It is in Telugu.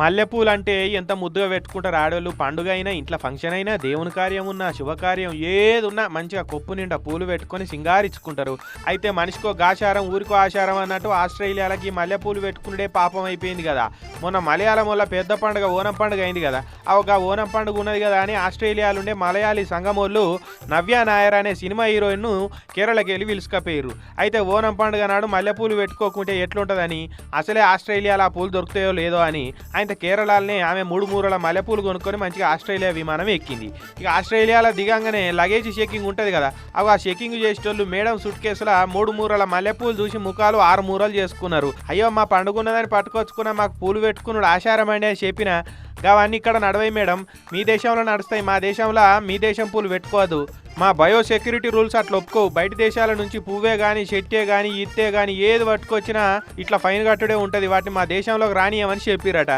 మల్లెపూలు అంటే ఎంత ముద్దుగా పెట్టుకుంటారు ఆడవాళ్ళు. పండుగ అయినా ఇంట్లో ఫంక్షన్ అయినా దేవుని కార్యం ఉన్నా శుభకార్యం ఏది ఉన్నా మంచిగా కొప్పు నిండా పూలు పెట్టుకొని సింగారించుకుంటారు. అయితే మనిషికో గాచారం ఊరికో ఆచారం అన్నట్టు ఆస్ట్రేలియాలకి మల్లెపూలు పెట్టుకునే పాపం అయిపోయింది కదా. మొన్న మలయాళం వల్ల పెద్ద పండుగ ఓనం పండుగ అయింది కదా. ఆ ఒక ఓనం పండుగ ఉన్నది కదా అని ఆస్ట్రేలియాలో ఉండే మలయాళీ సంఘమోళ్ళు నవ్య నాయర్ అనే సినిమా హీరోయిన్ను కేరళకి వెళ్ళి పిలుచుకపోయారు అయితే ఓనం పండుగ నాడు మల్లెపూలు పెట్టుకోకుంటే ఎట్లుంటుందని అసలే ఆస్ట్రేలియాలో ఆ పూలు దొరుకుతాయో లేదో అని ఆయన కేరళలోనే ఆమె మూడు మూరల మల్లెపూలు కొనుక్కొని మంచిగా ఆస్ట్రేలియా విమానం ఎక్కింది. ఇక ఆస్ట్రేలియాలో దిగంగానే లగేజ్ చెకింగ్ ఉంటుంది కదా. అవి ఆ చెకింగ్ చేసేటోళ్ళు మేడం సూట్ కేసుల మూడు మూరల మల్లెపూలు చూసి ముఖాలు ఆరు మూరలు చేసుకున్నారు. అయ్యో మా పండుగ ఉన్నదని పట్టుకొచ్చుకున్న మాకు పూలు పెట్టుకున్నాడు ఆశారమండి అని చెప్పిన అవన్నీ ఇక్కడ నడవై మేడం. మీ దేశంలో నడుస్తాయి. మా దేశంలో మీ దేశం పూలు పెట్టుకోదు మా బయో సెక్యూరిటీ రూల్స్ అట్లా ఒప్పుకోవు. బయట దేశాల నుంచి పువ్వే కానీ చెట్టే కానీ ఇత్తే కానీ ఏది పట్టుకొచ్చినా ఇట్లా ఫైన్ కట్టుడే ఉంటుంది. వాటిని మా దేశంలోకి రానియమని చెప్పిరట.